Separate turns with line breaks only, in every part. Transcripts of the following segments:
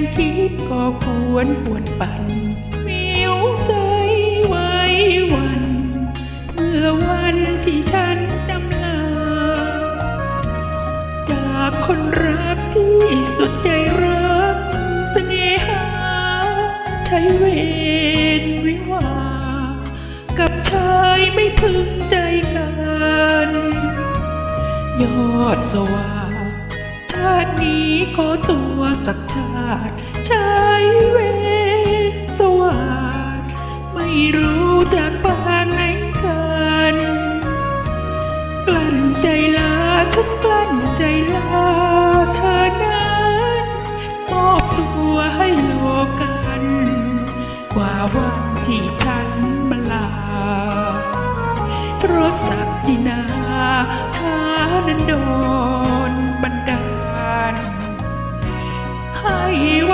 นคิดก็ควรปวนปั่นวิวใจไว้วัน เมื่อวันที่ฉันดำลา จากคนรักที่สุดใจรักเสน่หา ใช้เวรวิวา กับชายไม่พึงใจกัน ยอดสว่างาตินี้ขอตัวสักชาติใช้เวรสว่างไม่รู้จากปางไหนกันกลั้นใจลาฉันกลั้นใจลาเธอนั้นมอบตัวให้โลกัน กว่าวันที่ฉันมาลาเพราะศักดินาทานันโด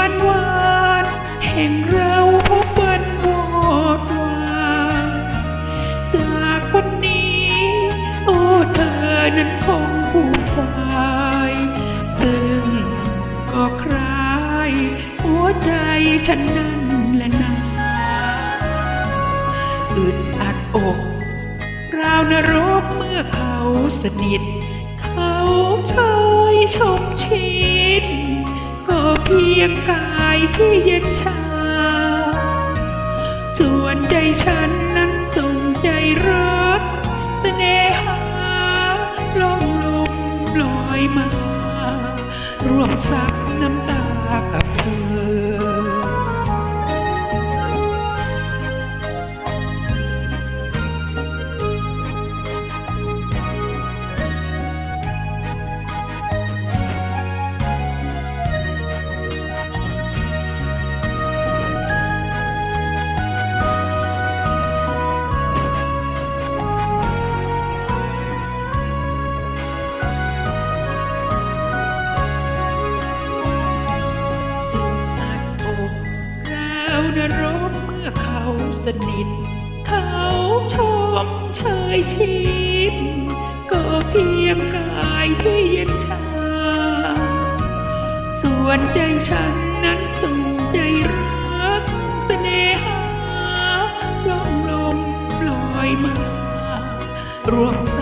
วันวานแห่งเราพบวันโอดวางจากวันนี้ โอ้เธอนั้นคงผู้ชายซึ่งก็คลายหัวใจฉันนั่นแหละนาอึดอัดอกราวนรกเมื่อเขาสนิท เขาเชยชมชิด ก็เพียงกายที่เย็นชา ส่วนใจฉันนั้นส่งใจรักเสน่หาล่องลมลอยมาร่วมซับน้ำตากับเธอ นรกเมื่อเขาสนิท เขาชมเชยชิดก็เพียงกายที่เย็นชา ส่วนใจฉันนั้นส่งใจรักเสน่หาล่องลมลอยมาร่วมส